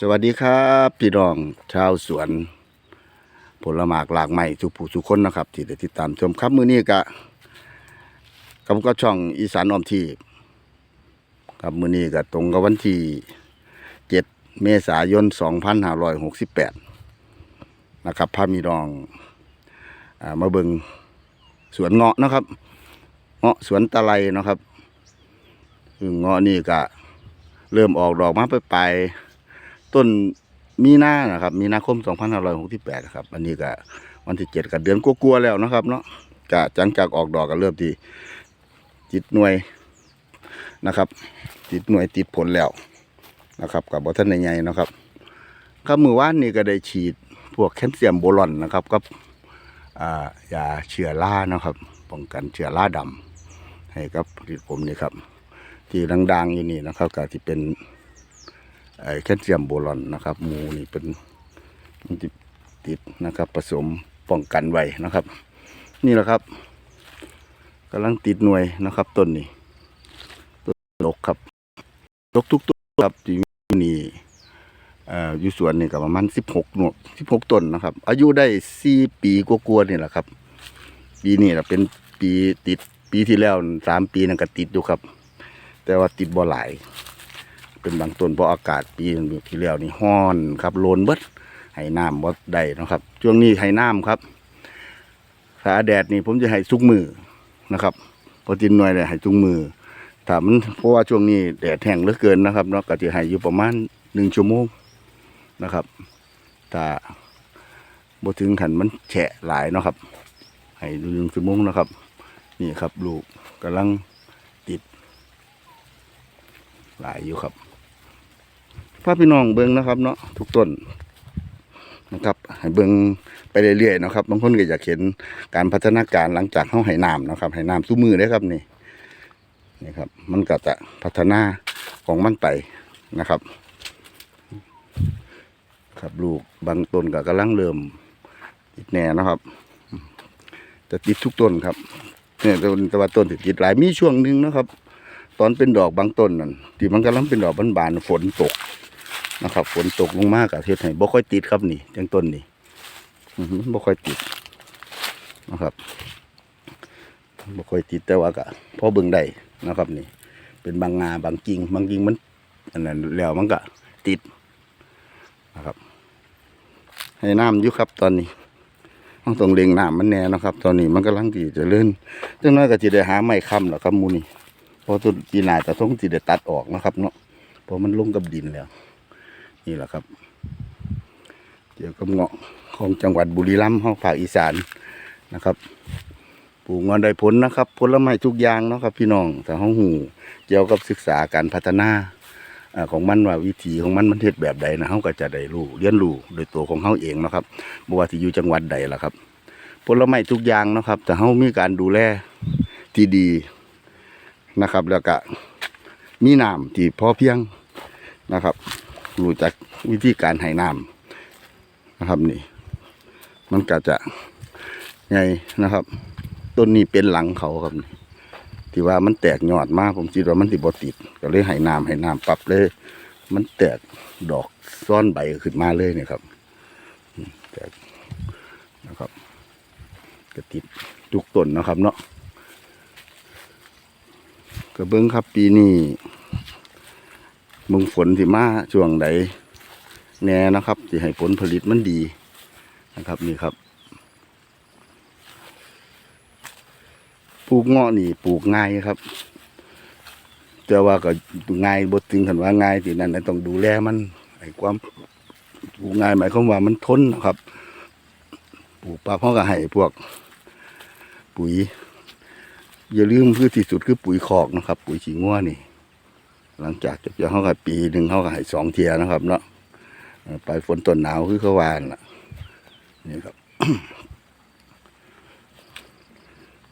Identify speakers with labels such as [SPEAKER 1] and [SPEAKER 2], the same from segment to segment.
[SPEAKER 1] สวัสดีครับพี่น้องชาวสวน ผลหมากหลากใหม่ทุกผู้ทุกคนนะครับ ที่ได้ติดตามชมครับมื้อนี้ก็กับก็ช่องอีสานออมทีครับมื้อนี้ก็ตรงกับวันที่7เมษายน2568นะครับพามีน้องอามาเบิงสวนเงาะนะครับ เงาะสวนตะไลนะครับเงาะนี่ก็เริ่มออกดอกมาไปไป ต้นมีนานะครับ มีนาคม 2568นะครับ อันนี้ก็วันที่7กับเดือนกลัวๆแล้วนะครับ เนาะก็จังจากออกดอกก็เริ่มที่ติดหน่วยนะครับ ติดหน่วยติดผลแล้วนะครับ กับบอท่านใหญ่ๆนะครับครับมือว่านนี่ก็ได้ฉีดพวกแคลเซียมโบรอนนะครับกับอ่ายาเชื้อรานะครับ ป้องกันเชื้อราดำให้กับผลิตผมนี่ครับ ที่ดังๆอยู่นี่นะครับก็ที่เป็น แคลเซียมโบรอนนะครับหมูนี่เป็นมันติดติดนะครับ ผสมป้องกันไว้นะครับ นี่แหละครับกำลังติดหน่วยนะครับต้นนี้ต้นดกครับดกทุกต้นครับที่อยู่นี่เอ่ออยู่สวนนี่ก็ประมาณสิบหกหนวดสิบหกต้นนะครับ อายุได้สี่ปีกว่าๆนี่แหละครับ ปีนี้นะเป็นปีติดปีที่แล้วสามปีนั่นก็ติดอยู่ครับ แต่ว่าติดบ่หลาย เป็นบางต้นเพราะอากาศปีที่แล้วนี่ฮ้อนครับโลนเบิดให้น้ำบ่ได้เนาะครับ ช่วงนี้ให้น้ำครับถ้าแดดนี่ผมจะให้ทุกมือนะครับพอจินหน่วยเลยให้ทุกมือถามันเพราะว่าช่วงนี้แดดแห้งเหลือเกินนะครับเนาะก็จะให้อยู่ประมาณหนึ่งชั่วโมงนะครับถ้าบ่ถึงขันมันแฉะหลายเนาะครับ ให้ดูหนึ่งชั่วโมงนะครับ นี่ครับ ลูกกำลังติด หลายอยู่ครับ พาพี่น้องเบิ้งนะครับ เนาะทุกต้นนะครับให้เบิ้งไปเรื่อยๆนะครับบางคนก็อยากเห็นการพัฒนาการหลังจากเข้าให้น้ำนะครับให้น้ำสู้มือได้ครับนี่นี่ครับ มันก็จะพัฒนาของมันไปนะครับ ครับลูกบางต้นก็กำลังเริ่มติดแหน่นะครับจะติดทุกต้นครับเนี่ยต้นต่ว่าต้นติดหลายมีช่วงหนึ่งนะครับ ตอนเป็นดอกบางต้นนั่นที่มันกำลังเป็นดอกบานๆฝนตก นะครับฝนตกลงมากกับเทศให้บ่ค่อยติดครับนี่จังต้นนี่บ่ค่อยติดนะครับบ่ค่อยติดแต่ว่าก็พอเบิ่งได้นะครับ นี่ เป็นบางงาบางกิ่งบางกิ่งมันอันนั้นแล้วมันก็ติดนะครับ ให้น้ำอยู่ครับตอนนี้ต้องต้องเลงน้ำมันแน่นะครับ ตอนนี้มันกำลังที่จะเลื่อนจังน้อยก็จะได้หาไม้ค้ำแล้วครับมูนี่พราะต้นปีนาจะต้องสิได้ตัดออกนะครับ เนาะเพราะมันลงกับดินแล้ว นี่แหละครับ เกี่ยวกับเงาะของจังหวัดบุรีรัมย์ห้องภาคอีสานนะครับปลูกเงาะได้ผลนะครับ ผลไม้ทุกอย่างเนาะครับ พี่น้องแต่ห้องหูเกี่ยวกับศึกษาการพัฒนาอของมันว่าวิถีของมันมันเทศแบบใดนะเขาก็จะได้รู้เรียนรู้โดยตัวของเขาเองนะครับบ่ว่าที่อยู่จังหวัดใดล่ะครับผลไม้ทุกอย่างนะครับ แต่เขามีการดูแลที่ดีนะครับ แล้วก็มีน้ำที่พอเพียงนะครับ รู้จักวิธีการให้น้ำนะครับนี่ มันก็จะไงนะครับต้นนี้เป็นหลังเขาครับ ที่ว่ามันแตกยอดมากผมคิดว่ามันติบติด ก็เลยให้น้ำให้น้ำปรับเลย มันแตกดอกซ้อนใบขึ้นมาเลยเนี่ยครับแตกนะครับก็ติดทุกต้นนะครับเนาะกระเบื้องครับปีนี้ มึงฝนที่มาช่วงใดแน่นะครับที่ให้ผลผลิตมันดีนะครับนี่ครับปลูกเงาะนี่ปลูกง่ายครับ แต่ว่าก็ง่ายบทถึงขันว่าง่ายที่นั่นต้องดูแลมันไอ้ความปลูกง่ายหมายความว่ามันทนนะครับปลูกปลาพ่อก็ให้พวก ปุ๋ย อย่าลืมคือที่สุดคือปุ๋ยคอกนะครับ ปุ๋ยขี้งัวนี่ หลังจากจะเขากับปีหนึ่งเขาก็ให้สองเทียนะครับ เนาะเอ่อปฝนต้นหนาวคือเขาวานล่ะนี่ครับ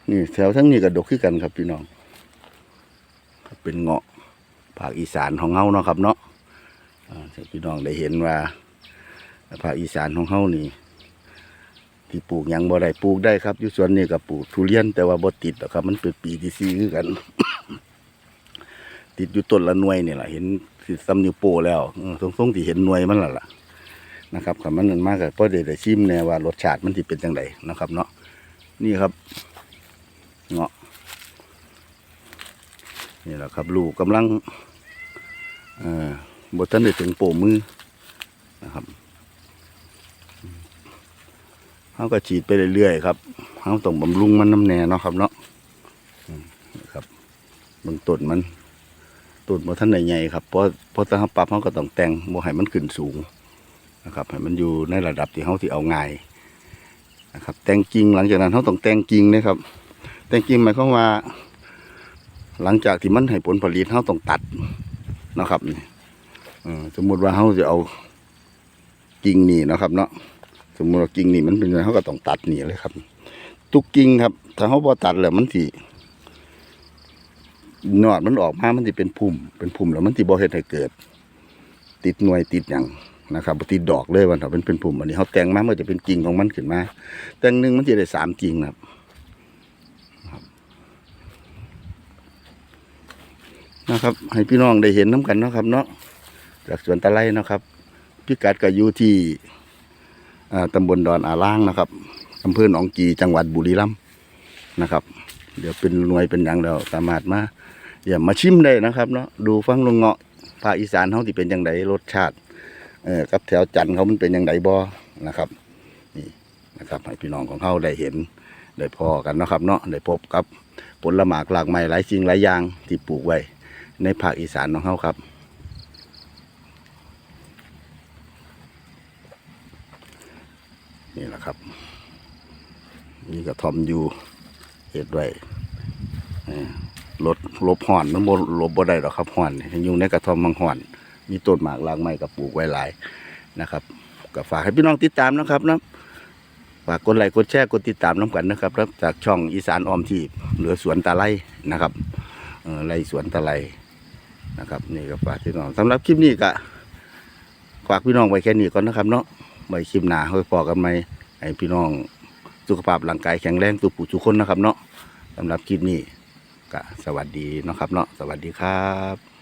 [SPEAKER 1] นี่แถวทั้งนี้ก็ดกขึ้นกันครับพี่น้องเป็นเงาะภาคอีสานของเฮาเนาะครับ เนาะพี่น้องได้เห็นว่าภาคอีสานของเฮานี่ ที่ปลูกยังบ่ได้ปลูกได้ครับอยู่สวนนี้ก็ปลูกทุเรียนแต่ว่าบ่ติดหรอกครับ มันเป็นปีที่สี่คือกัน ติดอยู่ต้นละหน่วยนี่แหละเห็นสิซ้ำนิ้วโปแล้วอืมทรงๆที่เห็นหน่วยมันและล่ะนะครับคำมันนั่นมากก็พอได้ได้ชิมแน่ว่ารสชาติมันสิเป็นจังไดนะครับ เนาะนี่ครับเงาะนี่แหละครับลูกกำลังเอ่อบทันได้ถึงโป้มือนะครับเขาก็ฉีดไปเรื่อยๆครับเขาต้องบำรุงมันน้ำแน่เนาะครับเนาะนะครับเบื้องต้นมัน ต้นบ่ทันใหญ่ครับเพราะเพราะถ้าเราปรับเราก็ต้องแต่งบ่ให้มันขึ้นสูงนะครับให้มันอยู่ในระดับที่เฮาสิเอาง่ายนะครับแต่งกิ่งหลังจากนั้นเฮาต้องแต่งกิ่งนะครับ แต่งกิ่งหมายความว่า หลังจากที่มันให้ผลผลิตเฮาต้องตัดนะครับนี่อสมมุติว่าเฮาจะเอากิ่งนี่นะครับ เนาะสมมุติว่ากิ่งนี่มันเป็นไงเฮาก็ต้องตัดนี่เลยครับ ทุกกิ่งครับ ถ้าเฮาบ่ตัดแล้วมันสิ นอดมันออกมามันจะเป็นพุ่มเป็นพุ่มแล้วมันจะบ่เฮ็ดให้เกิด ติดหน่วยติดหยังนะครับติดดอกเลยวันถ้าเป็นเป็นพุ่มอันนี้เขาแต่งมามันจะเป็นกิ่งของมันขึ้นมา แต่งหนึ่งมันจะได้สามกิ่งนะครับนะครับ ให้พี่น้องได้เห็นน้กันนะครับ เนาะจากสวนตะไลนะครับ พิกัดก็อยู่ที่อ่าตำบลดอนอาล่างนะครับอำเภอหนองกีจังหวัดบุรีรัมย์นะครับ เดี๋ยวเป็นหน่วยเป็นหยังแล้วสามารถมาอย่ามาชิมได้นะครับเนาะดูฟังลงเงาะภาคอีสานเขาที่เป็นอยังไงรสชาติเออกับแถวจันทร์เขามันเป็นอยังไงบ่นะครับนี่นะครับให้พี่น้องของเขาได้เห็นได้พอกันนะครับเนาะได้พบกับผลหมากหลากไม้หลายสิ่งหลายอย่างที่ปลูกไว้ในภาคอีสานของเขาครับนี่แหละครับ นี่กระทอมอยู่ เห็ดไว้รถลบห่อนมันบ่ลบบ่ได้หรอกครับห่อนอยู่ในกระท่อมมังห่อน มีต้นหมากรากไม้กับปลูกไว้หลายนะครับก็ฝากให้พี่น้องติดตามนะครับนะฝากกดไลค์กดแชร์กดติดตามน้ำกันนะครับจากช่องอีสานออมทีเหลือสวนตาไลนะครับไลสวนตาไลนะครับนี่ก็ฝากพี่น้องสำหรับคลิปนี้ก็ฝากพี่น้องไว้แค่นี้ก่อนนะครับเนาะไว้คลิปหน้าค่อยพอกันไหมให้พี่น้อง สุขภาพร่างกายแข็งแรงสุขผู้ทุกคนนะครับเนาะสำหรับคลิปนี้ก็สวัสดีนะครับเนาะสวัสดีครับ